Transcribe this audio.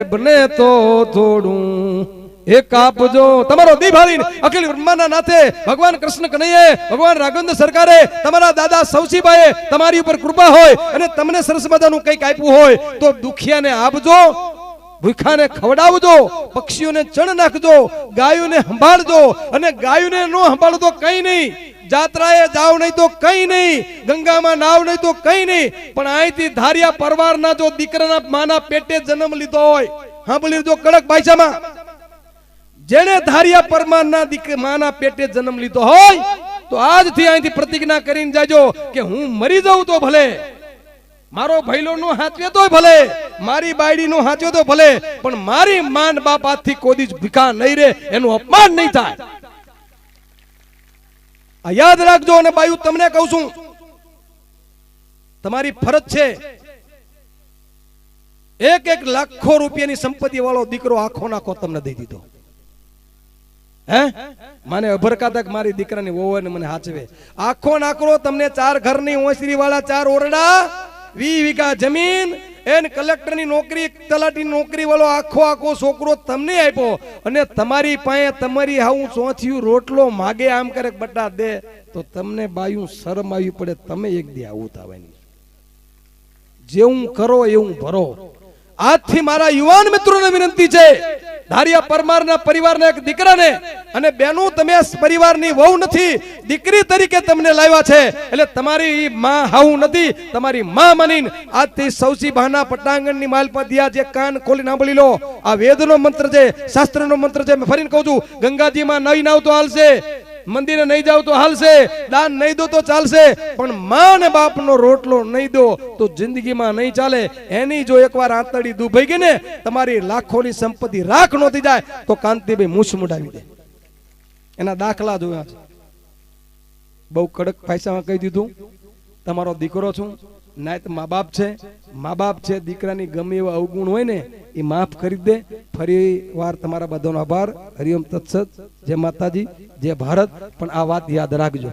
બને તો થોડું. એક આપજો તમારો દિભાળી અખિલ બ્રહ્માના નાથે ભગવાન કૃષ્ણ કનૈયે, ભગવાન રાઘવેન્દ્ર સરકારે, તમારા દાદા સૌસીભાઈએ તમારી ઉપર કૃપા હોય અને તમને સરસ મજાનું કંઈક આપ્યું હોય, તો દુખિયાને આપજો, ભૂખાને ખવડાવજો, પક્ષીઓને ચણ નાખજો, ગાયોને સંભાળજો અને ગાયોને ન સંભાળો તો કઈ નહીં. જાત્રાએ જાવ નહીં તો કઈ નહીં, ગંગામાં નાવ નહીં તો કઈ નહીં, પણ અહીંથી ધારિયા પરવારના જો દીકરાના માના પેટે જન્મ લીધો હોય, સાંભળી જો કડક ભાષામાં. જેને ધારિયા પરમારના દીક, માના પેટે જન્મ લીધો હોય, તો આજથી અહીંથી પ્રતિજ્ઞા કરીને જાજો કે હું મરી જાઉં તો ભલે. મારો ભૈલો નો હાચવે તો ભલે, મારી બાયડી નો હાચવે તો ભલે, પણ મારી માન બાપ આજથી કોદી ભીખા નહીં રે એનું અપમાન નહીં થાય. યાદ રાખજો અને બાયુ, તમને કહું છું, તમારી ફરજ છે એક એક લાખો રૂપિયાની સંપત્તિ વાળો દીકરો આખો નાખો તમને દઈ દીધો. હે? મને અભરકાતક મારી દીકરાની વોવે ને મને હાચવે. આખો નાકરો તમને ચાર ઘરની ઓસરી વાળા ચાર ઓરડા વી વીઘા જમીન એન કલેક્ટરની નોકરી, તલાટી નોકરી વાળો આખો આખો છોકરો તમને આપ્યો અને તમારી પાસે તમારી હાવું ચોથિયું રોટલો માગે આમ કરે બટા દે, તો તમને બાયું શરમ આવી પડે, તમે એક દી આવું થવાની. જેવું કરો, એવું ભરો. આજથી મારા યુવાન મિત્રોને વિનંતી છે ધારિયા પરમારના પરિવારના એક દીકરાને અને બેનું તમે પરિવારની વહુ નથી, દીકરી તરીકે તમને લાવ્યા છે. એટલે તમારી માં હાઉ નથી, તમારી માં માનીને આજથી સૌસી બહાના પટાંગણની માલપતિયા જે કાન ખોલી સાંભળી લો. આ વેદનો મંત્ર છે, શાસ્ત્રનો મંત્ર છે, મેં ફરીને કહું છું, ગંગાજીમાં નહીં નાવ તો હાલશે. મંદિરે નહીં જાવ તો હાલશે. દાન નહીં દો તો ચાલશે. પણ માં ને બાપનો રોટલો નહીં દો તો જિંદગીમાં નહીં ચાલે. એની જો એકવાર આંતળી દુભાઈ ગઈ ને, તમારી લાખોની સંપત્તિ રાખ નહોતી જાય, તો કાંતિભાઈ મૂછ મુડાવી દે. એના દાખલા જોયા છે. બહુ કડક પૈસામાં કહી દીધું. તમારો દીકરો છું. નાયત મા બાપ છે. મા બાપ છે, દીકરાની ગમે એવા અવગુણ હોય ને એ માફ કરી દે. ફરી વાર તમારા બધાનો આભાર. હરિઓમ તત્સત. જય માતાજી. જય ભારત. પણ આ વાત યાદ રાખજો.